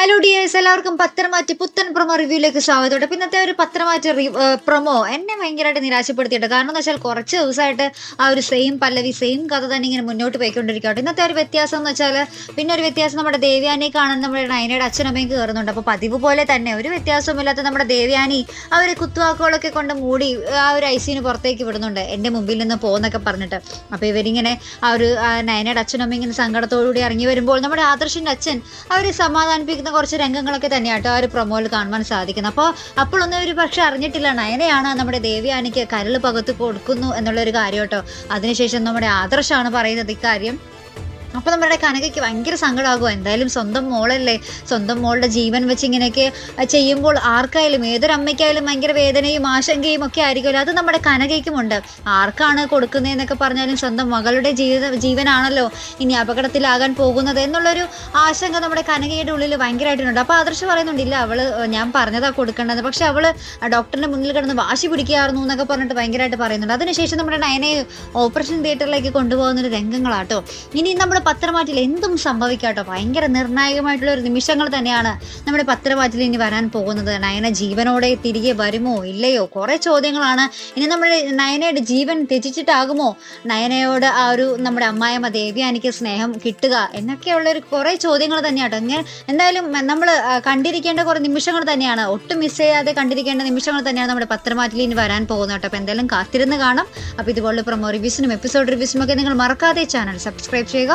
Guys എല്ലാവർക്കും പത്രമാറ്റ് പുത്തൻ promo റിവ്യൂയിലേക്ക് സ്വാഗതം. ഇന്നത്തെ ഒരു പത്രമാറ്റ് പ്രൊമോ എന്നെ ഭയങ്കരമായിട്ട് നിരാശപ്പെടുത്തിയിട്ട് കാരണം എന്ന് വെച്ചാൽ കുറച്ച് ദിവസമായിട്ട് ആ ഒരു സെയിം പല്ലവി സെയിം കഥ തന്നെ ഇങ്ങനെ മുന്നോട്ട് പോയിക്കൊണ്ടിരിക്കുകയാണ്. ഇന്നത്തെ ഒരു വ്യത്യാസം എന്ന് വെച്ചാൽ പിന്നെ ഒരു വ്യത്യാസം നമ്മുടെ ദേവ്യാനി കാണുന്ന നമ്മുടെ നയനയുടെ അച്ഛനമ്മയ്ക്ക് കയറുന്നുണ്ട്. അപ്പോൾ പതിവ് പോലെ തന്നെ ഒരു വ്യത്യാസവുമില്ലാത്ത നമ്മുടെ ദേവ്യാനി ഒരു കുത്തുവാക്കുകളൊക്കെ കൊണ്ട് മൂടി ആ ഒരു ഐസിന് പുറത്തേക്ക് വിടുന്നുണ്ട്. എന്റെ മുമ്പിൽ നിന്ന് പോകുന്നൊക്കെ പറഞ്ഞിട്ട്. അപ്പോൾ ഇവരിങ്ങനെ ആ ഒരു നയനയുടെ അച്ഛനമ്മ ഇങ്ങനെ സങ്കടത്തോടുകൂടി ഇറങ്ങി വരുമ്പോൾ നമ്മുടെ ആദർശിന്റെ അച്ഛൻ അവരെ സമാധാനിപ്പിക്കുന്ന കുറച്ച് രംഗങ്ങളൊക്കെ തന്നെയാട്ടോ ആ ഒരു പ്രൊമോയിൽ കാണുവാൻ സാധിക്കുന്നത്. അപ്പോൾ അപ്പോഴൊന്നും ഒരു പക്ഷെ അറിഞ്ഞിട്ടില്ല. നയനയാണ് നമ്മുടെ ദേവിയാനിക്ക് കരൾ പകത്ത് കൊടുക്കുന്നു എന്നുള്ളൊരു കാര്യം കേട്ടോ അതിനുശേഷം നമ്മുടെ ആദർശാണ് പറയുന്നത് ഇക്കാര്യം. അപ്പോൾ നമ്മുടെ കനകയ്ക്ക് ഭയങ്കര സങ്കടമാകും എന്തായാലും സ്വന്തം മോളല്ലേ? സ്വന്തം മോളുടെ ജീവൻ വെച്ച് ഇങ്ങനെയൊക്കെ ചെയ്യുമ്പോൾ ആർക്കായാലും ഏതൊരു അമ്മയ്ക്കായാലും ഭയങ്കര വേദനയും ആശങ്കയും ഒക്കെ ആയിരിക്കുമല്ലോ. അത് നമ്മുടെ കനകയ്ക്കുമുണ്ട്. ആർക്കാണ് കൊടുക്കുന്നതെന്നൊക്കെ പറഞ്ഞാലും സ്വന്തം മകളുടെ ജീവിത ജീവനാണല്ലോ ഇനി അപകടത്തിലാകാൻ പോകുന്നത് എന്നുള്ളൊരു ആശങ്ക നമ്മുടെ കനകയുടെ ഉള്ളിൽ ഭയങ്കരമായിട്ടുണ്ട്. അപ്പോൾ ആദർശ് പറയുന്നുണ്ടില്ല അവൾ ഞാൻ പറഞ്ഞതാ കൊടുക്കേണ്ടത് പക്ഷെ അവൾ ഡോക്ടറിന്റെ മുന്നിൽ കിടന്ന് വാശി പിടിക്കാറുന്നു എന്നൊക്കെ പറഞ്ഞിട്ട് ഭയങ്കരമായിട്ട് പറയുന്നുണ്ട്. അതിനുശേഷം നമ്മുടെ നയനെ ഓപ്പറേഷൻ തിയേറ്ററിലേക്ക് കൊണ്ടുപോകുന്ന ഒരു രംഗങ്ങളാട്ടോ. ഇനി നമ്മുടെ പത്രമാറ്റിൽ എന്തും സംഭവിക്കാട്ടോ. ഭയങ്കര നിർണായകമായിട്ടുള്ള ഒരു നിമിഷങ്ങൾ തന്നെയാണ് നമ്മുടെ പത്രമാറ്റിൽ ഇനി വരാൻ പോകുന്നത്. നയന ജീവനോടെ തിരികെ വരുമോ ഇല്ലയോ? കുറേ ചോദ്യങ്ങളാണ്. ഇനി നമ്മുടെ നയനയുടെ ജീവൻ ത്യജിച്ചിട്ടാകുമോ? നയനയോട് ആ ഒരു നമ്മുടെ അമ്മായമ്മ ദേവ്യാനിക്ക് സ്നേഹം കിട്ടുക എന്നൊക്കെയുള്ള ഒരു കുറേ ചോദ്യങ്ങൾ തന്നെയാട്ടോ. ഇങ്ങനെ എന്തായാലും നമ്മൾ കണ്ടിരിക്കേണ്ട കുറേ നിമിഷങ്ങൾ തന്നെയാണ്. ഒട്ടും മിസ് ചെയ്യാതെ കണ്ടിരിക്കേണ്ട നിമിഷങ്ങൾ തന്നെയാണ് നമ്മുടെ പത്രമാറ്റിൽ ഇനി വരാൻ പോകുന്നത് കേട്ടോ. എന്തായാലും കാത്തിരുന്ന് കാണാം. അപ്പോൾ ഇതുപോലുള്ള പ്രൊമോ റിവ്യൂസിനും എപ്പിസോഡ് റിവ്യൂസിനും ഒക്കെ നിങ്ങൾ മറക്കാതെ ചാനൽ സബ്സ്ക്രൈബ് ചെയ്യുക.